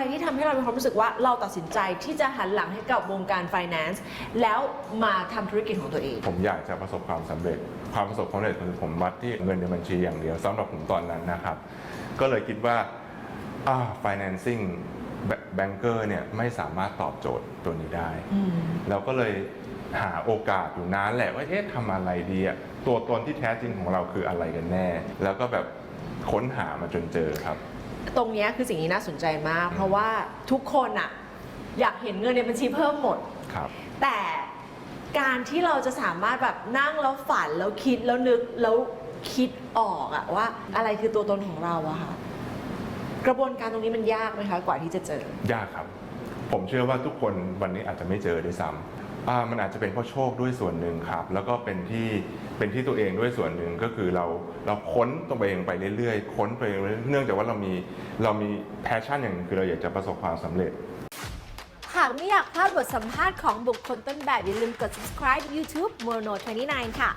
อะไรที่ทำให้เรามีความรู้สึกว่าเราตัดสินใจที่จะหันหลังให้กับวงการ finance แล้วมาทำธุรกิจของตัวเอง ผมอยากจะประสบความสำเร็จ ความประสบความสำเร็จคือผมวัดที่เงินในบัญชีอย่างเดียวสำหรับผมตอนนั้นนะครับ ก็เลยคิดว่าอ่า financing banker เนี่ยไม่สามารถตอบโจทย์ตัวนี้ได้อืมเราก็เลยหาโอกาสอยู่นานแหละว่าเอ๊ะทำอะไรดีอะตัวตนที่แท้จริงของเราคืออะไรกันแน่ แล้วก็แบบ ค้นหามาจนเจอครับ ตรงเนี้ยคือสิ่งที่น่าสนใจมาก เพราะว่าทุกคนอะอยากเห็นเงินในบัญชีเพิ่มหมด ครับ แต่การที่เราจะสามารถแบบนั่งแล้วฝันแล้วคิดแล้วนึกแล้วคิดออกอะว่าอะไรคือตัวตนของเราอะค่ะกระบวนการตรงนี้มันยากไหมคะกว่าที่จะเจอ ยากครับ ผมเชื่อว่าทุกคนวันนี้อาจจะไม่เจอด้วยซ้ำ มันอาจจะเป็นเพราะโชคด้วยส่วนหนึ่งครับ แล้วก็เป็นที่เป็นที่ตัวเองด้วยส่วนหนึ่งก็คือเราเราค้นตัวเองไปเรื่อยๆ ค้นไปเรื่อยๆเนื่องจากว่าเรามีเรามีแพชชั่นอย่างคือเราอยากจะประสบความสำเร็จ หากไม่อยากพลาดบทสัมภาษณ์ของบุคคลต้นแบบ อย่าลืมกด subscribe YouTube Mono 29 ค่ะ